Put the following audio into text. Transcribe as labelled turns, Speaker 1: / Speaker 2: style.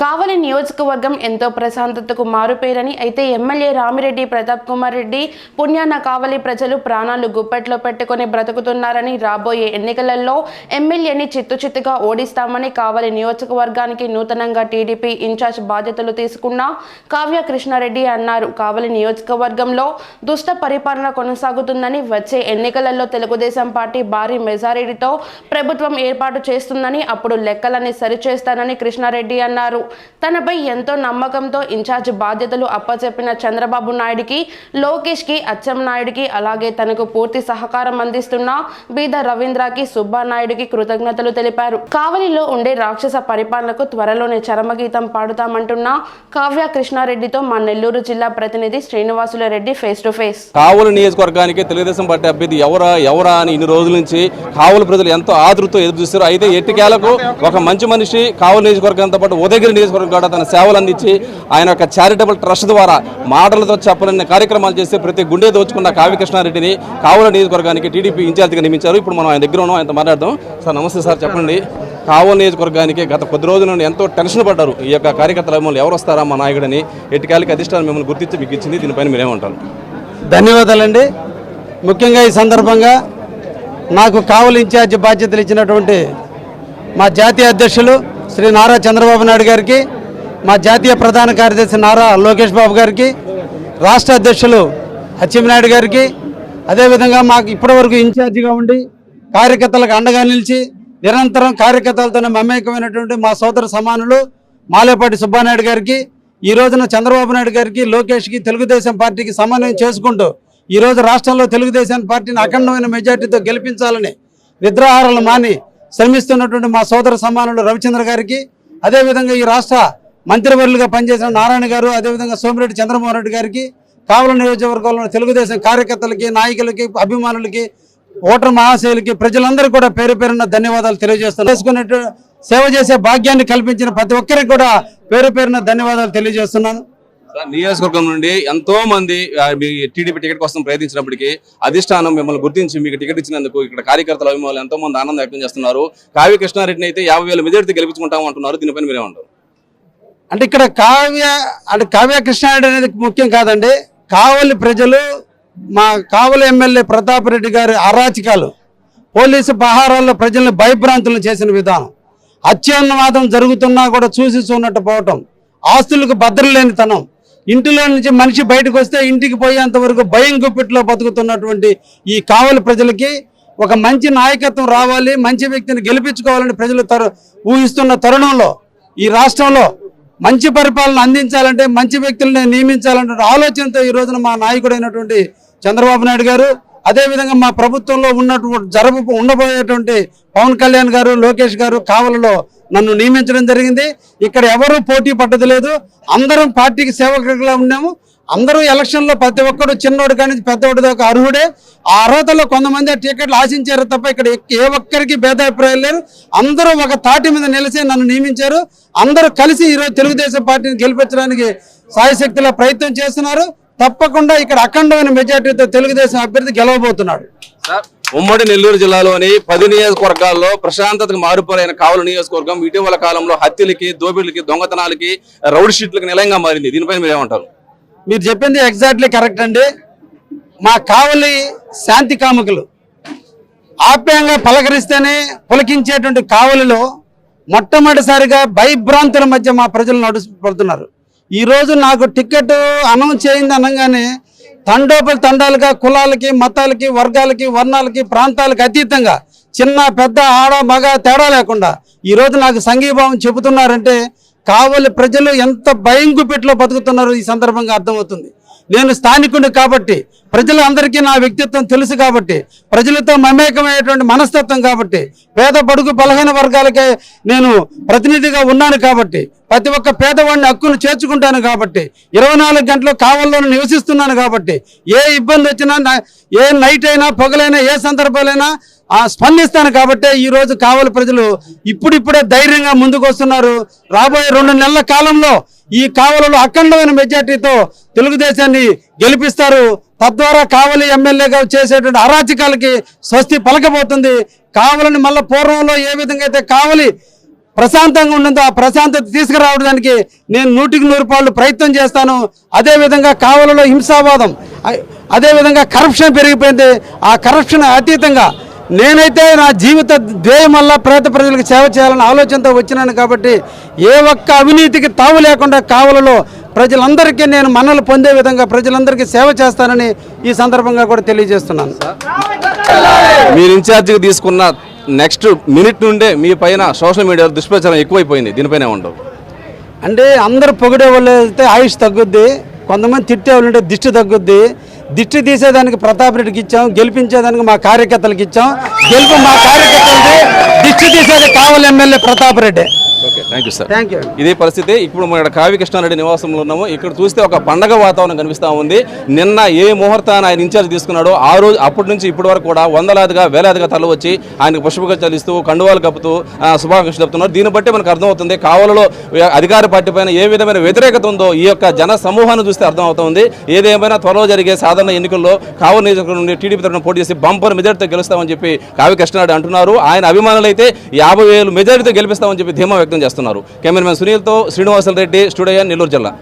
Speaker 1: కావలి నియోజకవర్గం ఎంతో ప్రశాంతతకు మారుపేరని అయితే ఎమ్మెల్యే రామిరెడ్డి ప్రతాప్ కుమార్ రెడ్డి పుణ్యాన కావలి ప్రజలు ప్రాణాలు గుప్పెట్లో పెట్టుకొని బ్రతుకుతున్నారని రాబోయే ఎన్నికలలో ఎమ్మెల్యేని చిత్తు చిత్తుగా ఓడిస్తామని కావలి నియోజకవర్గానికి నూతనంగా టీడీపీ ఇన్ఛార్జ్ బాధ్యతలు తీసుకున్న కావ్య కృష్ణారెడ్డి అన్నారు. కావలి నియోజకవర్గంలో దుష్ట పరిపాలన కొనసాగుతుందని వచ్చే ఎన్నికలలో తెలుగుదేశం పార్టీ భారీ మెజారిటీతో ప్రభుత్వం ఏర్పాటు చేస్తుందని అప్పుడు లెక్కలన్నీ సరిచేస్తానని కృష్ణారెడ్డి అన్నారు. తనపై ఎంతో నమ్మకంతో ఇన్ఛార్జ్ బాధ్యతలు అప్పచెప్పిన చంద్రబాబు నాయుడికి లోకేష్కి అలాగే తనకు పూర్తి సహకారం అందిస్తున్న బీద రవీంద్రకి సుబ్బానాయుడికి కృతజ్ఞతలు తెలిపారు. కావలిలో ఉండే రాక్షస పరిపాలనకు త్వరలోనే చరమగీతం పాడుతామంటున్న కావ్య కృష్ణారెడ్డితో మా నెల్లూరు జిల్లా ప్రతినిధి Srinivasula Reddy face to face.
Speaker 2: Kavali నియోజకవర్గానికి తెలుగుదేశం పార్టీ అభ్యర్థి ఎవరా ఎవరా అని ఇన్ని రోజుల నుంచి కావలి ప్రజలు ఎంతో ఆతృతో ఎదురు చూస్తారు అయితే ఎట్టికేలకు ఒక మంచి మనిషి కావలి నియోజకవర్గంతో పాటు ఉదయగిరి నియోజకవర్గం కూడా తన సేవలు అందించి ఆయన యొక్క చారిటబుల్ ట్రస్ట్ ద్వారా మాటలతో చెప్పలేని కార్యక్రమాలు చేసి ప్రతి గుండె దోచుకున్న కావ్యకృష్ణారెడ్డిని కావుల నియోజకవర్గానికి టీడీపీ ఇన్ఛార్జిగా నియమించారు. ఇప్పుడు మనం ఆయన దగ్గర ఉన్నాం ఆయనతో మాట్లాడదాం. సార్ నమస్తే సార్ చెప్పండి. కావలి నియోజకవర్గానికి గత కొద్ది రోజుల నుండి ఎంతో టెన్షన్ పడ్డారు. ఈ యొక్క కార్యకర్తల మిమ్మల్ని ఎవరు వస్తారా మా నాయకుడని ఎట్టికాలకి అధిష్టానం మిమ్మల్ని గుర్తించి మీకు ఇచ్చింది. దీనిపైన మీరేమంటారు
Speaker 3: ధన్యవాదాలండి. ముఖ్యంగా ఈ సందర్భంగా నాకు కావలి ఇన్ఛార్జి బాధ్యతలు ఇచ్చినటువంటి మా జాతీయ అధ్యక్షులు శ్రీ నారా చంద్రబాబు నాయుడు గారికి మా జాతీయ ప్రధాన కార్యదర్శి నారా లోకేష్ బాబు గారికి రాష్ట్ర అధ్యక్షులు అచ్చెంనాయుడు గారికి అదేవిధంగా మాకు ఇప్పటివరకు ఇన్ఛార్జిగా ఉండి కార్యకర్తలకు అండగా నిలిచి నిరంతరం కార్యకర్తలతోనే మమేకమైనటువంటి మా సోదర సమానులు మాలేపాటి సుబ్బానాయుడు గారికి ఈ రోజున చంద్రబాబు నాయుడు గారికి లోకేష్కి తెలుగుదేశం పార్టీకి సమన్వయం చేసుకుంటూ ఈరోజు రాష్ట్రంలో తెలుగుదేశం పార్టీని అఖండమైన మెజార్టీతో గెలిపించాలని నిద్రాహారాలు మాని శ్రమిస్తున్నటువంటి మా సోదర సమానులు రవిచంద్ర గారికి అదేవిధంగా ఈ రాష్ట్ర మంత్రివర్యులుగా పనిచేసిన నారాయణ గారు అదేవిధంగా సోమిరెడ్డి చంద్రమోహన్ రెడ్డి గారికి కావల నియోజకవర్గంలో తెలుగుదేశం కార్యకర్తలకి నాయకులకి అభిమానులకి ఓటర్ మహాశయులకి ప్రజలందరూ కూడా పేరు పేరున ధన్యవాదాలు తెలియజేస్తున్నాను సేవ చేసే భాగ్యాన్ని కల్పించిన ప్రతి ఒక్కరికి కూడా పేరు పేరున ధన్యవాదాలు తెలియజేస్తున్నాను.
Speaker 2: నియోజకవర్గం నుండి ఎంతో మంది మీ టీడీపీ టికెట్ కోసం ప్రయత్నించినప్పటికీ అధిష్టానం మిమ్మల్ని గుర్తించి మీకు టికెట్ ఇచ్చినందుకు ఇక్కడ కార్యకర్తల అభిమానులు ఎంతో మంది ఆనందం వ్యక్తం చేస్తున్నారు. కావ్య కృష్ణారెడ్డిని అయితే యాభై వేల మెజార్టీ గెలిపించుకుంటాం అంటున్నారు. దీనిపైన మీరేమంటారు
Speaker 3: అంటే ఇక్కడ కావ్య అంటే కావ్య కృష్ణారెడ్డి అనేది ముఖ్యం కాదండి. కావలి ప్రజలు మా కావలి ఎమ్మెల్యే ప్రతాప్ రెడ్డి గారి అరాచకాలు పోలీసు పహారాల్లో ప్రజల్ని భయభ్రాంతులను చేసిన విధానం అత్యున్నవాదం జరుగుతున్నా కూడా చూసి చూనట్టు పోవటం ఆస్తులకు భద్రం తనం ఇంటిలో నుంచి మనిషి బయటకు వస్తే ఇంటికి పోయేంత వరకు భయం గుప్పిట్లో బతుకుతున్నటువంటి ఈ కావలి ప్రజలకి ఒక మంచి నాయకత్వం రావాలి మంచి వ్యక్తిని గెలిపించుకోవాలని ప్రజలు తరు ఊహిస్తున్న తరుణంలో ఈ రాష్ట్రంలో మంచి పరిపాలన అందించాలంటే మంచి వ్యక్తులను నియమించాలంటే ఆలోచనతో ఈ రోజున మా నాయకుడైనటువంటి చంద్రబాబు నాయుడు గారు అదేవిధంగా మా ప్రభుత్వంలో ఉన్నటువంటి జరగ ఉండబోయేటువంటి పవన్ కళ్యాణ్ గారు లోకేష్ గారు కావలలో నన్ను నియమించడం జరిగింది. ఇక్కడ ఎవరూ పోటీ పడ్డది లేదు. అందరం పార్టీకి సేవకులుగా ఉన్నాము. అందరూ ఎలక్షన్లో ప్రతి ఒక్కరు చిన్నోడు కానీ పెద్దోడు దాకా అర్హుడే. ఆ అర్హతలో కొంతమంది టికెట్లు ఆశించారు తప్ప ఇక్కడ ఏ ఒక్కరికి భేదాభిప్రాయాలు లేరు. అందరూ ఒక తాటి మీద నిలిచి నన్ను నియమించారు. అందరూ కలిసి ఈరోజు తెలుగుదేశం పార్టీని గెలిపించడానికి సాయశక్తిలో ప్రయత్నం చేస్తున్నారు. తప్పకుండా ఇక్కడ అఖండమైన మెజార్టీతో తెలుగుదేశం అభ్యర్థి గెలవబోతున్నాడు.
Speaker 2: ఉమ్మడి నెల్లూరు జిల్లాలోని పది నియోజకవర్గాల్లో ప్రశాంతతకు మారుపోరైన కావలి నియోజకవర్గం ఇటీవల కాలంలో హత్యలకి దోపిడీలకి దొంగతనాలకి రౌడ్ షీట్లకి నిలయంగా మారింది. దీనిపైన మీరేమంటారు
Speaker 3: మీరు చెప్పింది ఎగ్జాక్ట్లీ కరెక్ట్ అండి. మా కావలి శాంతి కాముకులు ఆప్యాయంగా పలకరిస్తేనే పులకించేటువంటి కావలిలో మొట్టమొదటిసారిగా భయభ్రాంతుల మధ్య మా ప్రజలు నడుస్తున్నారు ఈరోజు నాకు టికెట్ అనౌన్స్ చేయింది అనగానే తండోపల తండాలుగా కులాలకి మతాలకి వర్గాలకి వర్ణాలకి ప్రాంతాలకి అతీతంగా చిన్న పెద్ద ఆడ మగ తేడా లేకుండా ఈరోజు నాకు సంఘీభావం చెబుతున్నారంటే కావలి ప్రజలు ఎంత భయం గుప్పెట్లో బతుకుతున్నారో ఈ సందర్భంగా అర్థమవుతుంది. నేను స్థానికుడిని కాబట్టి ప్రజలందరికీ నా వ్యక్తిత్వం తెలుసు కాబట్టి ప్రజలతో మమేకమయ్యేటువంటి మనస్తత్వం కాబట్టి పేద బడుగు బలహీన వర్గాలకే నేను ప్రతినిధిగా ఉన్నాను కాబట్టి ప్రతి ఒక్క పేదవాడిని హక్కును చేర్చుకుంటాను కాబట్టి ఇరవై నాలుగు గంటలు కావల్లో నివసిస్తున్నాను కాబట్టి ఏ ఇబ్బంది వచ్చినా ఏ నైట్ అయినా పొగలైనా ఏ సందర్భాలైనా ఆ స్పందిస్తాను కాబట్టి ఈరోజు కావలి ప్రజలు ఇప్పుడిప్పుడే ధైర్యంగా ముందుకు వస్తున్నారు. రాబోయే రెండు నెలల కాలంలో ఈ కావలలో అఖండమైన మెజార్టీతో తెలుగుదేశాన్ని గెలిపిస్తారు. తద్వారా కావలి ఎమ్మెల్యేగా చేసేటువంటి అరాచకాలకి స్వస్తి పలకబోతుంది. కావలిని మళ్ళీ పూర్వంలో ఏ విధంగా అయితే కావలి ప్రశాంతంగా ఉన్నంత ఆ ప్రశాంతత తీసుకురావడానికి నేను నూటికి నూరు పాళ్ళు ప్రయత్నం చేస్తాను. అదేవిధంగా కావలలో హింసావాదం అదేవిధంగా కరప్షన్ పెరిగిపోయింది. ఆ కరప్షన్ అతీతంగా నేనైతే నా జీవిత ధ్యేయం వల్ల పేద ప్రజలకు సేవ చేయాలని ఆలోచనతో వచ్చినాను కాబట్టి ఏ ఒక్క అవినీతికి తావు లేకుండా కావలలో ప్రజలందరికీ నేను మన్నలు పొందే విధంగా ప్రజలందరికీ సేవ చేస్తానని ఈ సందర్భంగా కూడా తెలియజేస్తున్నాను.
Speaker 2: మీరు ఇన్ఛార్జిగా తీసుకున్న నెక్స్ట్ మినిట్ నుండే మీ పైన సోషల్ మీడియాలో దుష్ప్రచారం ఎక్కువైపోయింది. దీనిపైన ఉండవు
Speaker 3: అంటే అందరు పొగిడే వాళ్ళు అయితే ఆయుష్ తగ్గుద్ది కొంతమంది తిట్టే వాళ్ళు ఉంటే దిష్టి తగ్గుద్ది. దిష్టి తీసేదానికి ప్రతాప్ రెడ్డికి ఇచ్చాం గెలిపించేదానికి మా కార్యకర్తలకు ఇచ్చాం. గెలుపు మా కార్యకర్తలది దిష్టి తీసేది కావాలి MLA Pratap Reddy.
Speaker 2: Thank you sir
Speaker 3: thank you
Speaker 2: ఇదే పరిస్థితి. ఇప్పుడు మనం ఇక్కడ కావ్య కృష్ణారెడ్డి నివాసంలో ఉన్నాము. ఇక్కడ చూస్తే ఒక పండగ వాతావరణం కనిపిస్తా ఉంది. నిన్న ఏ ముహూర్తాన్ని ఆయన ఇన్ఛార్జ్ తీసుకున్నాడో ఆ రోజు అప్పటి నుంచి ఇప్పటి వరకు కూడా వందలాదిగా వేలాదిగా తరలి వచ్చి ఆయనకు పుష్పగుచ్చాలు ఇస్తూ కండువాలు కప్పుతూ ఆ, శుభాకాంక్షలు చెప్తున్నారు. దీన్ని బట్టి మనకు అర్థమవుతుంది కావలలో అధికార పార్టీ పైన ఏ విధమైన వ్యతిరేకత ఉందో ఈ యొక్క జన సమూహాన్ని చూస్తే అర్థమవుతుంది. ఏదేమైనా త్వరలో జరిగే సాధారణ ఎన్నికల్లో కావలి నియోజకవర్గం నుండి టీడీపీ తరఫున పోటీ చేసి బంపర్ మెజార్టీతో గెలుస్తామని చెప్పి కావ్య కృష్ణారెడ్డి అంటున్నారు. ఆయన అభిమానులు అయితే యాభై వేలు మెజారిటీతో గెలిపిస్తామని చెప్పి ధీమా వ్యక్తం చేస్తున్నారు. కెమెరామెన్ సునీల్తో శ్రీనివాసల్ రెడ్డి స్టూడియో నెల్లూరు జిల్లా.